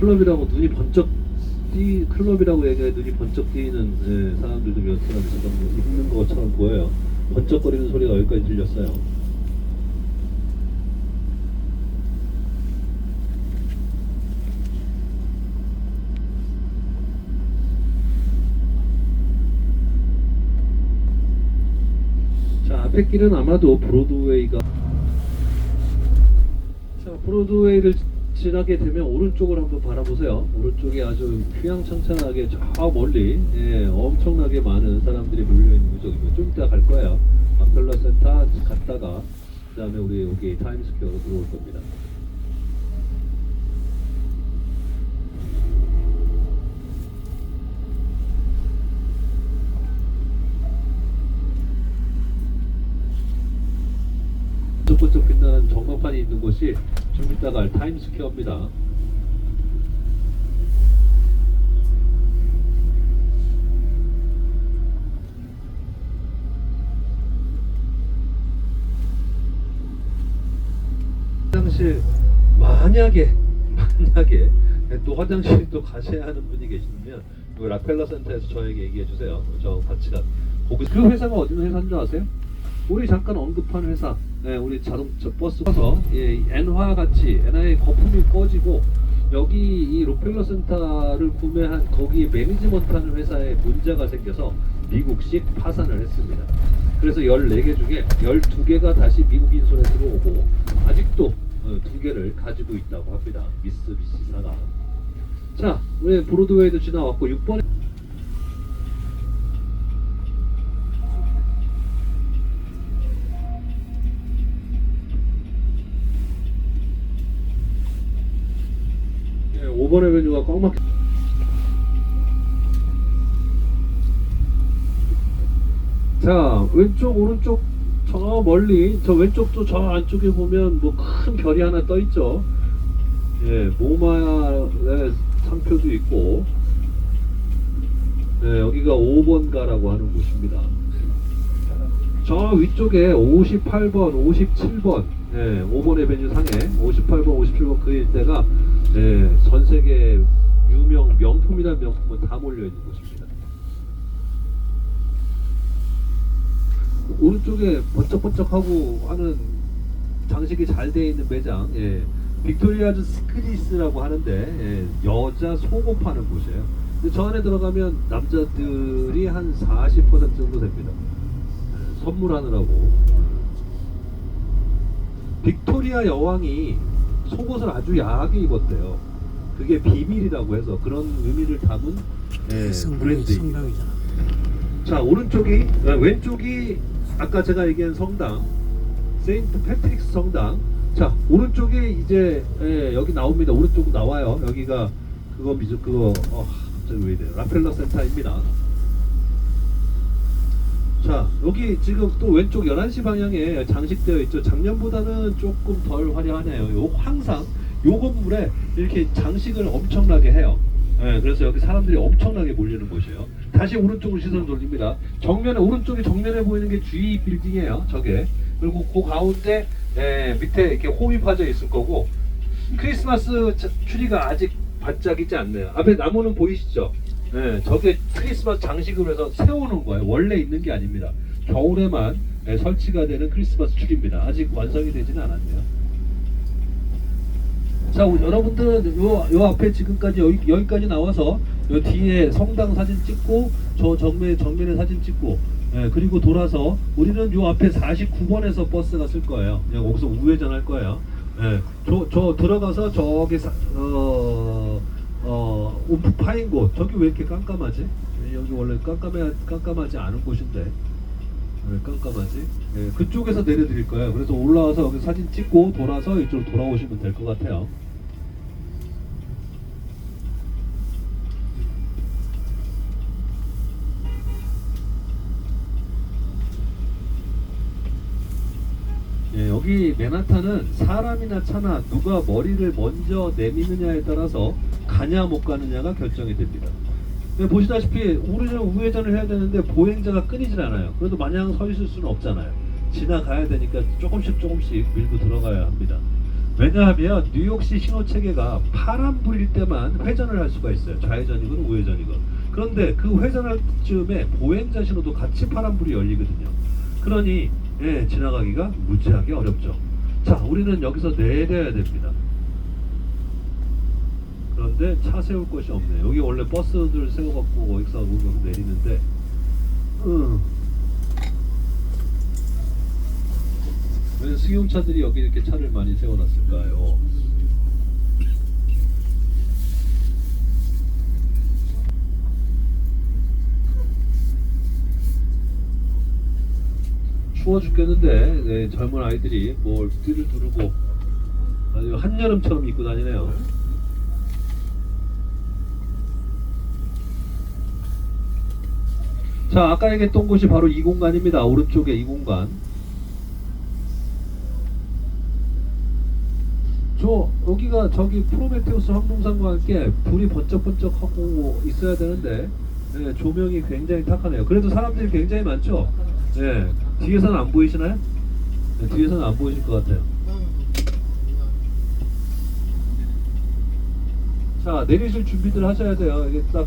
클럽이라고 눈이 번쩍 띄 클럽이라고 얘기해 눈이 번쩍 띄는 예, 사람들도 몇 사람 있었던 있는 것처럼 보여요. 번쩍거리는 소리가 여기까지 들렸어요. 자, 앞에 길은 아마도 브로드웨이가 자, 브로드웨이를 지나게 되면 오른쪽을 한번 바라보세요. 오른쪽에 아주 휘황찬찬하게 저 멀리 예, 엄청나게 많은 사람들이 몰려 있는 구석이면 좀 이따 갈 거예요. 아펠라 센터 갔다가 그 다음에 우리 여기 타임스퀘어로 들어올 겁니다. 번쩍번쩍 빛나는 전광판이 있는 곳이 좀 이따 갈 타임스퀘어입니다. 화장실 만약에 만약에 또 화장실 또 가셔야 하는 분이 계시면 그 락펠러 센터에서 저에게 얘기해 주세요. 저 같이 가. 그 회사가 어디 있는 회사인 줄 아세요? 우리 잠깐 언급한 회사, 네, 우리 자동차 버스 가서 예, 엔화 같이 엔화의 거품이 꺼지고 여기 이 로펠러 센터를 구매한 거기 매니지먼트하는 회사에 문제가 생겨서 미국식 파산을 했습니다. 그래서 14개 중에 12개가 다시 미국 인 손에 들어오고 아직도 어, 두 개를 가지고 있다고 합니다. 미쓰비시사가. 자, 우리 브로드웨이도 지나왔고 6번에 5번 에베뉴가 꽉 막혀. 자, 왼쪽, 오른쪽, 저 멀리, 저 왼쪽도 저 안쪽에 보면 뭐 큰 별이 하나 떠 있죠. 예, 모마의 상표도 있고, 예, 여기가 5번가라고 하는 곳입니다. 저 위쪽에 58번, 57번, 예, 5번 에베뉴 상에 58번, 57번 그 일대가 예, 전 세계 유명 명품이란 명품은 다 몰려 있는 곳입니다. 오른쪽에 번쩍번쩍하고 하는 장식이 잘 되어 있는 매장, 예, 빅토리아즈 스크리스라고 하는데 예, 여자 속옷 파는 곳이에요. 근데 저 안에 들어가면 남자들이 한 40% 정도 됩니다. 예, 선물하느라고. 빅토리아 여왕이 속옷을 아주 야하게 입었대요. 그게 비밀이라고 해서 그런 의미를 담은 예, 성당이 브랜드입니다. 성당이잖아. 자 오른쪽이 아, 왼쪽이 아까 제가 얘기한 성당 세인트 패트릭스 성당 자 오른쪽에 이제 예, 여기 나옵니다 오른쪽 나와요 여기가 그거 미주 그거 어 갑자기 왜 이래 라펠러 센터입니다 자 여기 지금 또 왼쪽 11시 방향에 장식되어 있죠 작년보다는 조금 덜 화려하네요 요 항상 요 건물에 이렇게 장식을 엄청나게 해요 예, 그래서 여기 사람들이 엄청나게 몰리는 곳이에요. 다시 오른쪽으로 시선 돌립니다. 정면에 오른쪽에 정면에 보이는 게 G 빌딩이에요. 저게 그리고 그 가운데 예, 밑에 이렇게 홈이 파져 있을 거고 크리스마스 자- 추리가 아직 반짝이지 않네요. 앞에 나무는 보이시죠? 예, 저게 크리스마스 장식으로 해서 세우는 거예요. 원래 있는 게 아닙니다. 겨울에만 예, 설치가 되는 크리스마스 추리입니다. 아직 완성이 되지는 않았네요. 자, 여러분들은 요, 요 앞에 지금까지 여기, 여기까지 나와서 요 뒤에 성당 사진 찍고 저 정면, 정면에 사진 찍고 예, 그리고 돌아서 우리는 요 앞에 49번에서 버스가 쓸 거예요. 예, 거기서 우회전 할 거예요. 예, 저, 저 들어가서 저기 사, 어, 어, 움푹 파인 곳 저기 왜 이렇게 깜깜하지? 예, 여기 원래 깜깜해, 깜깜하지 않은 곳인데 왜 깜깜하지? 예, 그쪽에서 내려드릴 거예요. 그래서 올라와서 여기 사진 찍고 돌아서 이쪽으로 돌아오시면 될 것 같아요. 예, 여기 맨하탄은 사람이나 차나 누가 머리를 먼저 내미느냐에 따라서 가냐 못 가느냐가 결정이 됩니다. 네, 보시다시피 우리는 우회전을 해야 되는데 보행자가 끊이질 않아요. 그래도 마냥 서 있을 수는 없잖아요. 지나가야 되니까 조금씩 조금씩 밀고 들어가야 합니다. 왜냐하면 뉴욕시 신호 체계가 파란 불일 때만 회전을 할 수가 있어요. 좌회전이건 우회전이건. 그런데 그 회전할 쯤에 보행자 신호도 같이 파란 불이 열리거든요. 그러니 예, 지나가기가 무지하게 어렵죠. 자, 우리는 여기서 내려야 됩니다. 그런데 차 세울 곳이 없네요. 여기 원래 버스들 세워갖고 여기서 여기서 내리는데, 음. 왜 승용차들이 여기 이렇게 차를 많이 세워놨을까요? 추워 죽겠는데 네, 젊은 아이들이 뭘 띠를 두르고 아주 한여름처럼 입고 다니네요. 자, 아까 얘기했던 곳이 바로 이 공간입니다. 오른쪽에 이 공간. 저 여기가 저기 프로메테우스 항공산과 함께 불이 번쩍번쩍하고 있어야 되는데 네, 조명이 굉장히 탁하네요. 그래도 사람들이 굉장히 많죠. 네, 뒤에서는 안 보이시나요? 네, 뒤에서는 안 보이실 것 같아요. 자 내리실 준비들 하셔야 돼요. 이게 딱